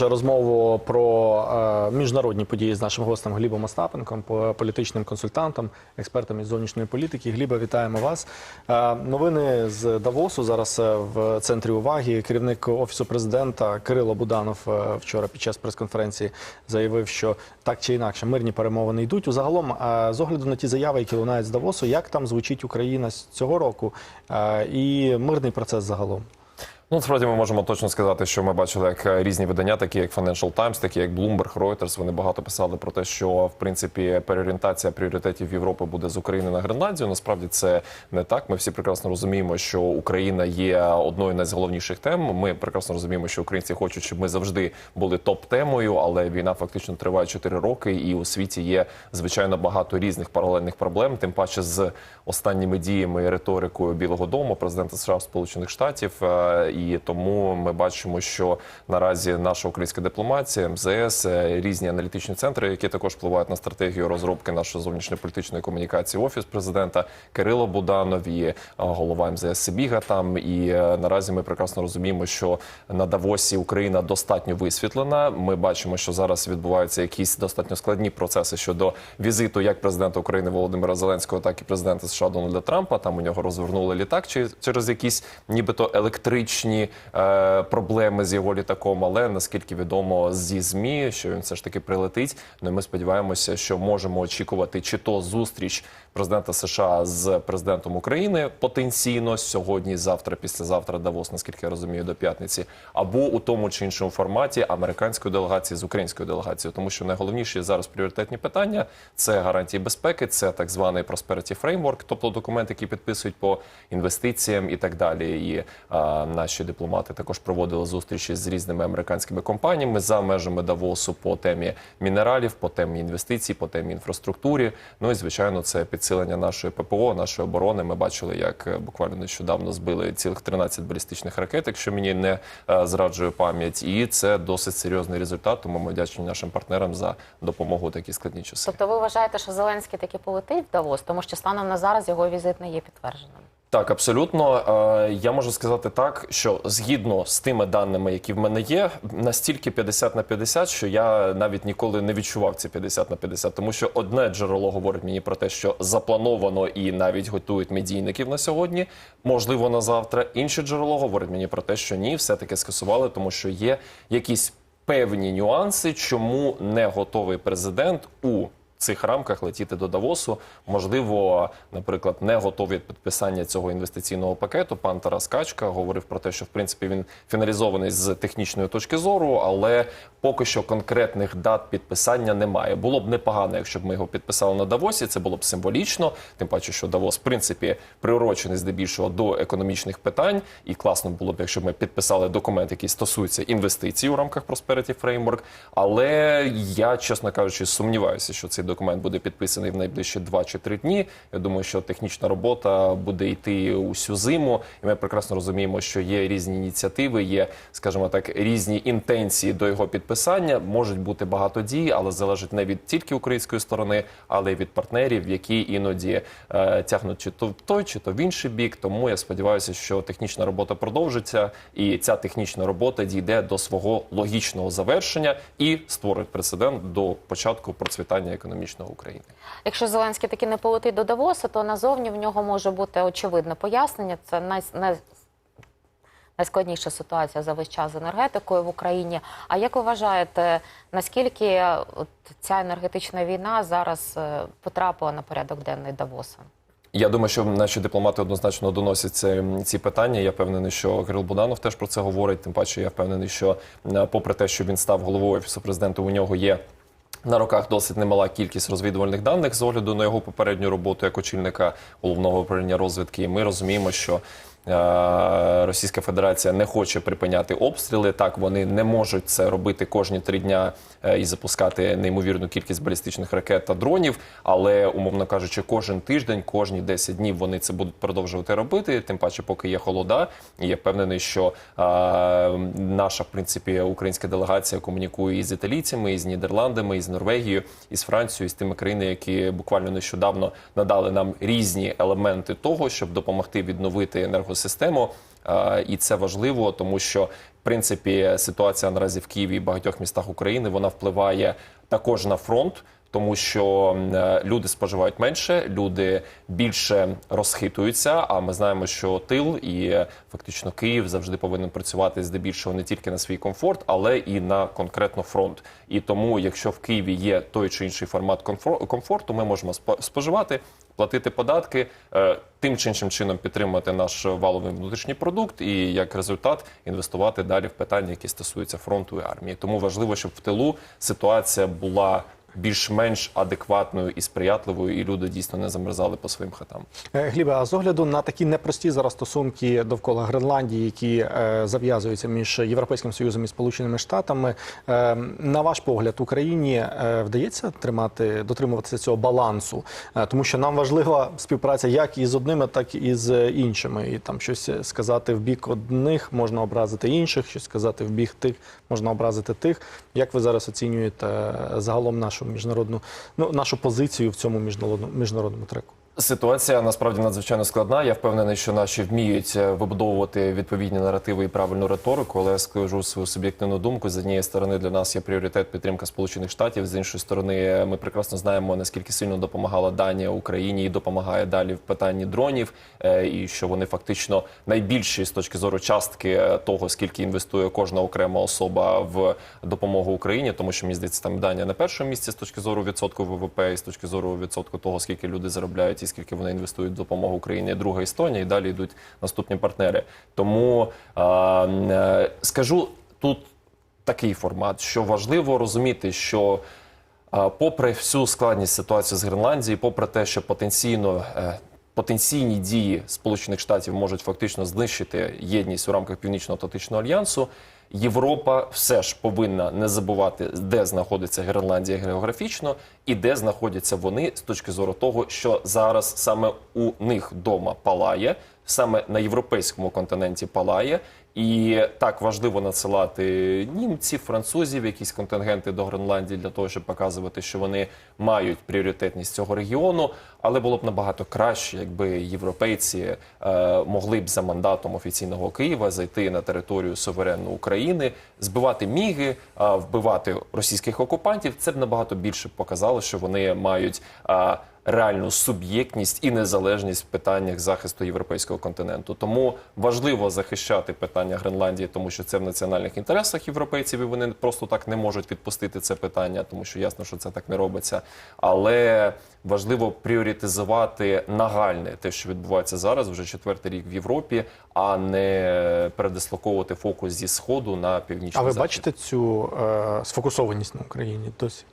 Розмову про е, міжнародні події з нашим гостем Глібом Остапенком, політичним консультантом, експертом із зовнішньої політики. Гліба, вітаємо вас. Е, новини з Давосу зараз е, в центрі уваги. Керівник офісу президента Кирило Буданов вчора під час прес-конференції заявив, що так чи інакше мирні перемовини йдуть. Загалом, е, з огляду на ті заяви, які лунають з Давосу, як там звучить Україна з цього року і мирний процес загалом. Ну, насправді ми можемо точно сказати, що ми бачили, як е, різні видання, такі як Financial Times, такі як Bloomberg, Reuters, вони багато писали про те, що в принципі переорієнтація пріоритетів Європи буде з України на Гренландію. Насправді це не так. Ми всі прекрасно розуміємо, що Україна є одною з найголовніших тем. Ми прекрасно розуміємо, що українці хочуть, щоб ми завжди були топ-темою, але війна фактично триває 4 роки, і у світі є звичайно багато різних паралельних проблем. Тим паче з останніми діями і риторикою Білого Дому, президента США Сполучених Штатів. І тому ми бачимо, що наразі наша українська дипломатія, МЗС, е, різні аналітичні центри, які також впливають на стратегію розробки нашої зовнішньополітичної комунікації, офіс президента Кирило Буданов і е, голова МЗС Сибіга. Там і е, наразі ми прекрасно розуміємо, що на Давосі Україна достатньо висвітлена. Ми бачимо, що зараз відбуваються якісь достатньо складні процеси щодо візиту як президента України Володимира Зеленського, так і президента США Дональда Трампа. Там у нього розвернули літак через якісь нібито електричні е, проблеми з його літаком. Але наскільки відомо зі змі, що він все ж таки прилетить. Ну ми сподіваємося, що можемо очікувати чи то зустріч президента США з президентом України потенційно сьогодні, завтра, післязавтра Давос, наскільки я розумію, до п'ятниці, або у тому чи іншому форматі американської делегації з українською делегацією, тому що найголовніші зараз пріоритетні питання це гарантії безпеки, це так званий Prosperity Framework, тобто документ, який підписують по інвестиціям і так далі. І а, наші дипломати також проводили зустрічі з різними американськими компаніями за межами Давосу по темі мінералів, по темі інвестицій, по темі інфраструктурі. Ну і звичайно, це підсилення нашої ППО, нашої оборони. Ми бачили, як е, буквально нещодавно збили цілих 13 балістичних ракет, якщо мені не е, зраджує пам'ять, і це досить серйозний результат. Тому ми вдячні нашим партнерам за допомогу у такі складні часи. Тобто ви вважаєте, що Зеленський таки полетить в Давос, тому що станом на зараз його візит не є підтвердженим. Так, абсолютно. Е, Я можу сказати так, що згідно з тими даними, які в мене є, настільки 50 на 50, що я навіть ніколи не відчував ці 50 на 50, тому що одне джерело говорить мені про те, що заплановано і навіть готують медійників на сьогодні, можливо, на завтра. Інше джерело говорить мені про те, що ні, все таки скасували, тому що є якісь певні нюанси, чому не готовий президент у цих рамках летіти до Давосу. Можливо, наприклад, не готові підписання цього інвестиційного пакету. Пан Тарас Качка говорив про те, що в принципі він фіналізований з технічної точки зору, але поки що конкретних дат підписання немає. Було б непогано, якщо б ми його підписали на Давосі. Це було б символічно. Тим паче, що Давос, в принципі, приурочений здебільшого до економічних питань, і класно було б, якщо б ми підписали документ, який стосується інвестицій у рамках Prosperity Framework. Але я, чесно кажучи, сумніваюся, що цей документ буде підписаний в найближчі 2 чи 3 дні. Я думаю, що технічна робота буде йти усю зиму, і ми прекрасно розуміємо, що є різні ініціативи, є, скажімо так, різні інтенції до його підписання. Можуть бути багато дій, але залежить не від тільки української сторони, але й від партнерів, які іноді е, тягнуть чи то в той, чи то в інший бік. Тому я сподіваюся, що технічна робота продовжиться, і ця технічна робота дійде до свого логічного завершення і створить прецедент до початку процвітання економічного України. Якщо Зеленський таки не полетить до Давоса, то назовні в нього може бути очевидне пояснення. Це най, най, найскладніша ситуація за весь час з енергетикою в Україні. А як ви вважаєте, наскільки от ця енергетична війна зараз е, потрапила на порядок денний Давоса? Я думаю, що наші дипломати однозначно доносять це, ці питання. Я впевнений, що Кирил Буданов теж про це говорить. Тим паче, я впевнений, що попри те, що він став головою офісу президента, у нього є. На руках досить немала кількість розвідувальних даних з огляду на його попередню роботу як очільника головного управління розвідки. І ми розуміємо, що Російська Федерація не хоче припиняти обстріли. Так вони не можуть це робити кожні три дня е, і запускати неймовірну кількість балістичних ракет та дронів. Але умовно кажучи, кожен тиждень, кожні 10 днів вони це будуть продовжувати робити. Тим паче, поки є холода, і я впевнений, що е, наша в принципі українська делегація комунікує і з італійцями, і з Нідерландами, і з Норвегією, і з Францією, і з тими країнами, які буквально нещодавно надали нам різні елементи того, щоб допомогти відновити енерго енергосистему. Е, І це важливо, тому що в принципі ситуація наразі в Києві і багатьох містах України вона впливає також на фронт. Тому що е, люди споживають менше, люди більше розхитуються. А ми знаємо, що тил і е, фактично Київ завжди повинен працювати здебільшого не тільки на свій комфорт, але і на конкретно фронт. І тому, якщо в Києві є той чи інший формат комфор- комфорту, ми можемо спо- споживати, платити податки, е, тим чи іншим чином підтримувати наш валовий внутрішній продукт, і як результат інвестувати далі в питання, які стосуються фронту і армії. Тому важливо, щоб в тилу ситуація була більш-менш адекватною і сприятливою, і люди дійсно не замерзали по своїм хатам. Е, Глібе, а з огляду на такі непрості зараз стосунки довкола Гренландії, які е, зав'язуються між Європейським Союзом і Сполученими Штатами, е, на ваш погляд, Україні е, вдається тримати дотримуватися цього балансу, Е, тому що нам важлива співпраця як із одними, так і з іншими. І там щось сказати в бік одних можна образити інших, щось сказати в бік тих можна образити тих. Як ви зараз оцінюєте е, загалом нашу міжнародну ну нашу позицію в цьому міжнародному міжнародному треку? Ситуація насправді надзвичайно складна. Я впевнений, що наші вміють е, вибудовувати відповідні наративи і правильну риторику. Але я скажу свою суб'єктивну думку. З однієї сторони для нас є пріоритет підтримка Сполучених Штатів. З іншої сторони, ми прекрасно знаємо наскільки сильно допомагала Данія Україні і допомагає далі в питанні дронів, е, і що вони фактично найбільші з точки зору частки е, того, скільки інвестує кожна окрема особа в допомогу Україні, тому що мені здається, там Данія на першому місці з точки зору відсотку ВВП і з точки зору відсотку того, скільки люди заробляють і скільки вони інвестують в допомогу Україні. Друга Естонія, і далі йдуть наступні партнери. Тому е, е, скажу тут такий формат, що важливо розуміти, що е, попри всю складність ситуації з Гренландії, попри те, що потенційно. Потенційні дії Сполучених Штатів можуть фактично знищити єдність у рамках Північно-Атлантичного альянсу. Європа все ж повинна не забувати, де знаходиться Гренландія географічно і де знаходяться вони з точки зору того, що зараз саме у них вдома палає, саме на європейському континенті палає. І так важливо надсилати німців, французів, якісь контингенти до Гренландії для того, щоб показувати, що вони мають пріоритетність цього регіону. Але було б набагато краще, якби європейці е, могли б за мандатом офіційного Києва зайти на територію суверенної України, збивати міги, е, вбивати російських окупантів. Це б набагато більше показало, що вони мають. е, реальну суб'єктність і незалежність в питаннях захисту європейського континенту. Тому важливо захищати питання Гренландії, тому що це в національних інтересах європейців, і вони просто так не можуть відпустити це питання, тому що ясно, що це так не робиться. Але важливо пріоритизувати нагальне те, що відбувається зараз, вже четвертий рік в Європі, а не передислоковувати фокус зі сходу на північний А ви захід. бачите цю е, сфокусованість на Україні досі?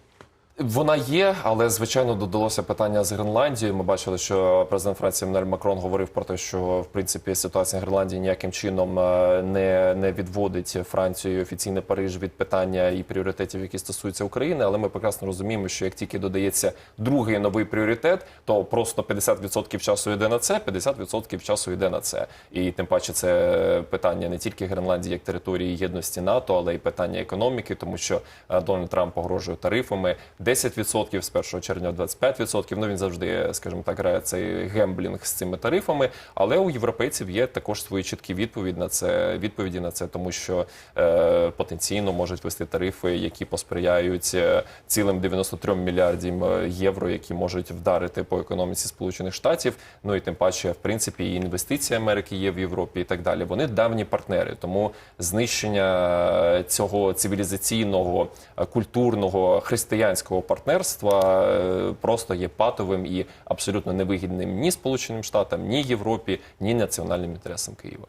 Вона є, але звичайно додалося питання з Гренландією. Ми бачили, що президент Франції Еммануель Макрон говорив про те, що в принципі ситуація в Гренландії ніяким чином е, не, не відводить Францію офіційне Париж від питання і пріоритетів, які стосуються України. Але ми прекрасно розуміємо, що як тільки додається другий новий пріоритет, то просто 50% часу йде на це, 50% часу йде на це. І тим паче це питання не тільки Гренландії як території єдності НАТО, але й питання економіки, тому що е, Дональд Трамп погрожує тарифами 10% з 1 червня 25%. Ну він завжди, скажімо так, грає цей гемблінг з цими тарифами. Але у європейців є також свої чіткі відповіді на це відповіді на це, тому що е, потенційно можуть вести тарифи, які посприяють е, цілим 93 мільярдів е, євро, які можуть вдарити по економіці Сполучених Штатів. Ну і тим паче, в принципі, і інвестиції Америки є в Європі, і так далі. Вони давні партнери, тому знищення цього цивілізаційного, е, культурного, християнського партнерства е, просто є патовим і абсолютно невигідним ні Сполученим Штатам, ні Європі, ні національним інтересам Києва.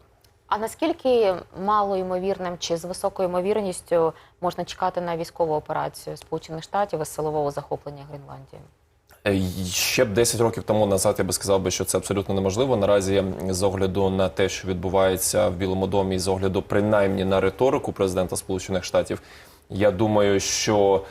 А наскільки мало ймовірним чи з високою ймовірністю можна чекати на військову операцію Сполучених Штатів із силового захоплення Гренландії? Е, Ще б 10 років тому назад я би сказав би, що це абсолютно неможливо. Наразі з огляду на те, що відбувається в Білому домі, і з огляду принаймні на риторику президента Сполучених Штатів, я думаю, що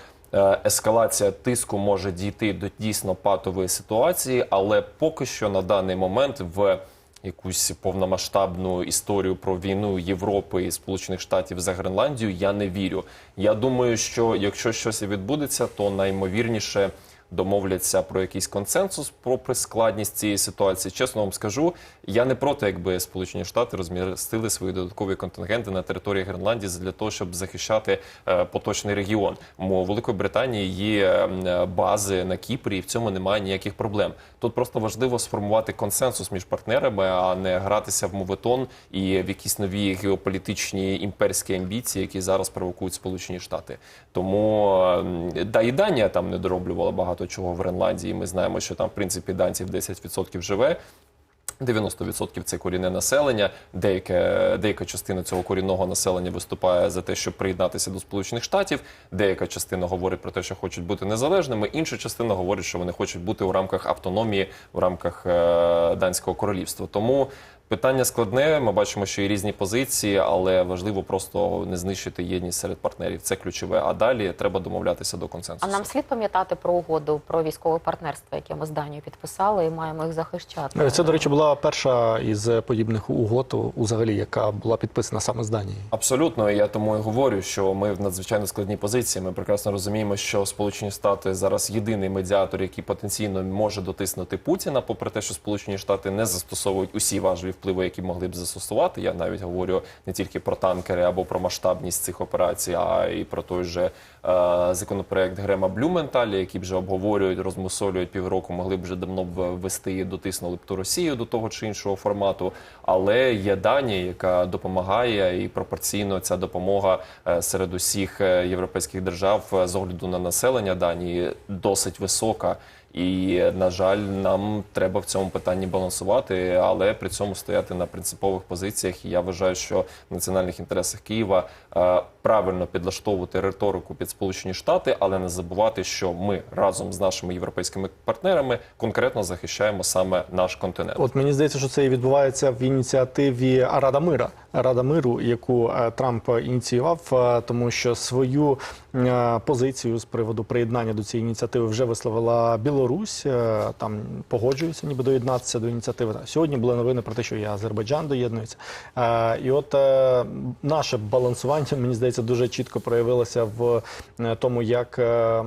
ескалація тиску може дійти до дійсно патової ситуації, але поки що на даний момент в якусь повномасштабну історію про війну Європи і Сполучених Штатів за Гренландію я не вірю. Я думаю, що якщо щось відбудеться, то наймовірніше домовляться про якийсь консенсус про складність цієї ситуації. Чесно вам скажу, я не проти, якби Сполучені Штати розмістили свої додаткові контингенти на території Гренландії для того, щоб захищати е, поточний регіон. Мо Великої Британії є бази на Кіпрі, і в цьому немає ніяких проблем. Тут просто важливо сформувати консенсус між партнерами, а не гратися в моветон і в якісь нові геополітичні імперські амбіції, які зараз провокують Сполучені Штати. Тому да і Данія там не дороблювала багато чого в Гренландії. Ми знаємо, що там в принципі данців 10% живе. 90% це корінне населення. Деяка, деяка частина цього корінного населення виступає за те, щоб приєднатися до Сполучених Штатів. Деяка частина говорить про те, що хочуть бути незалежними. Інша частина говорить, що вони хочуть бути у рамках автономії, в рамках е, данського королівства. Тому питання складне. Ми бачимо, що є різні позиції, але важливо просто не знищити єдність серед партнерів. Це ключове. А далі треба домовлятися до консенсусу. А нам слід пам'ятати про угоду про військове партнерство, яке ми з Данією підписали, і маємо їх захищати. Це, до речі, була перша із подібних угод, взагалі, яка була підписана саме з Данією. Абсолютно, і я тому і говорю, що ми в надзвичайно складній позиції. Ми прекрасно розуміємо, що Сполучені Штати зараз єдиний медіатор, який потенційно може дотиснути Путіна, попри те, що Сполучені Штати не застосовують усі важливі впливи, які могли б застосувати. Я навіть говорю не тільки про танкери або про масштабність цих операцій, а і про той же е, законопроект Грема Блюменталя, який вже обговорюють, розмусолюють півроку, могли б вже давно ввести і дотиснули б ту Росію до того чи іншого формату. Але є Данія, яка допомагає, і пропорційно ця допомога е, серед усіх е, європейських держав е, з огляду на населення Данії досить висока. І на жаль, нам треба в цьому питанні балансувати, але при цьому стояти на принципових позиціях. І я вважаю, що в національних інтересах Києва е, правильно підлаштовувати риторику під Сполучені Штати, але не забувати, що ми разом з нашими європейськими партнерами конкретно захищаємо саме наш континент. От мені здається, що це і відбувається в ініціативі Рада мира, Рада миру, яку е, Трамп ініціював, е, тому що свою позицію з приводу приєднання до цієї ініціативи вже висловила Білорусь. е, Там погоджуються, ніби доєднатися до ініціативи. Сьогодні були новини про те, що і Азербайджан доєднується. Е, І от е, наше балансування, мені здається, дуже чітко проявилося в е, тому, як е,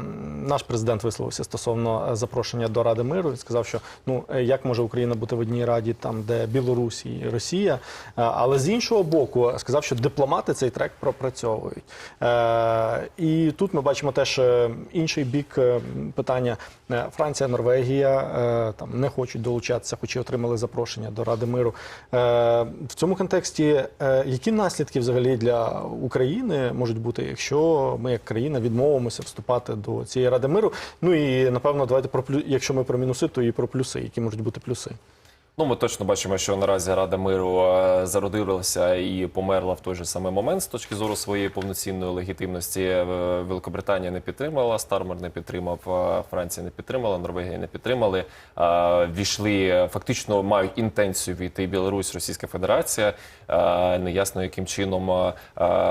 наш президент висловився стосовно е, запрошення до Ради миру. Він сказав, що ну е, як може Україна бути в одній раді, там де Білорусь і Росія. Е, Але з іншого боку, сказав, що дипломати цей трек пропрацьовують. Е, І тут ми бачимо теж е, інший бік е, питання. Е, Франція, Норвегія там не хочуть долучатися, хоч і отримали запрошення до Ради миру. В цьому контексті які наслідки взагалі для України можуть бути, якщо ми як країна відмовимося вступати до цієї ради миру? Ну і напевно, давайте про якщо ми про мінуси, то і про плюси, які можуть бути плюси. Ну, ми точно бачимо, що наразі Рада миру е, зародилася і померла в той же самий момент з точки зору своєї повноцінної легітимності. Е, Великобританія не підтримала, Стармер не підтримав, е, Франція не підтримала, Норвегія не підтримали. Війшли фактично мають інтенцію війти Білорусь, Російська Федерація. Неясно, яким чином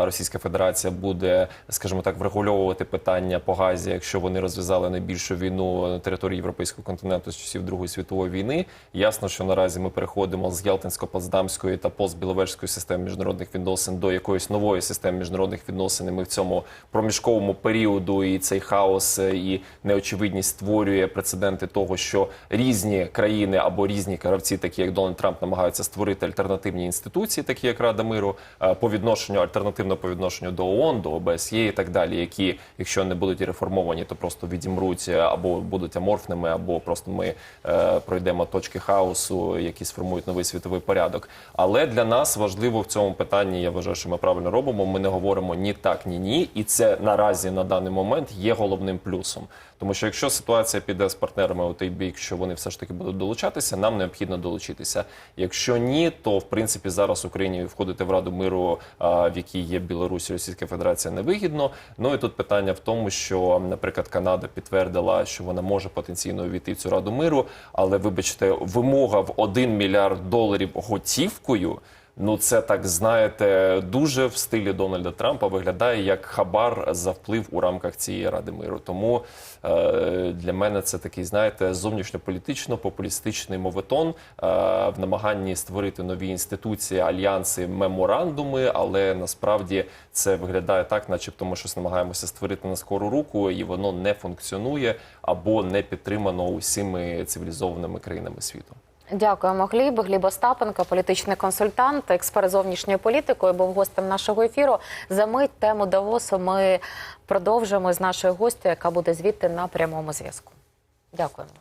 Російська Федерація буде, скажімо так, врегульовувати питання по газі, якщо вони розв'язали найбільшу війну на території європейського континенту з часів Другої світової війни. Ясно, що наразі ми переходимо з Ялтинсько-Потсдамської та постбіловежської системи міжнародних відносин до якоїсь нової системи міжнародних відносин. І ми в цьому проміжковому періоду і цей хаос е, і неочевидність створює прецеденти того, що різні країни або різні гравці, такі як Дональд Трамп, намагаються створити альтернативні інституції, такі як Рада миру, е, по відношенню альтернативно по відношенню до ООН, до ОБСЄ і так далі, які, якщо не будуть реформовані, то просто відімруть або будуть аморфними, або просто ми е, пройдемо точки хаосу, які сформують новий світовий порядок. Але для нас важливо в цьому питанні, я вважаю, що ми правильно робимо. Ми не говоримо ні так, ні ні, і це наразі на даний момент є головним плюсом. Тому що якщо ситуація піде з партнерами у той бік, що вони все ж таки будуть долучатися, нам необхідно долучитися. Якщо ні, то в принципі зараз Україні входити в Раду миру, в якій є Білорусь Російська Федерація, невигідно. Ну і тут питання в тому, що, наприклад, Канада підтвердила, що вона може потенційно увійти в цю раду миру, але вибачте, вимога в 1 мільярд доларів готівкою. Ну, це так знаєте, дуже в стилі Дональда Трампа виглядає як хабар за вплив у рамках цієї ради миру. Тому е, для мене це такий, знаєте, зовнішньополітично-популістичний моветон е, в намаганні створити нові інституції, альянси, меморандуми. Але насправді це виглядає так, начебто ми щось намагаємося створити на скору руку, і воно не функціонує або не підтримано усіми цивілізованими країнами світу. Дякуємо, Гліб. Гліб Остапенко, політичний консультант, експерт зовнішньої політики, був гостем нашого ефіру. За мить тему Давосу ми продовжимо з нашою гостю, яка буде звідти на прямому зв'язку. Дякуємо.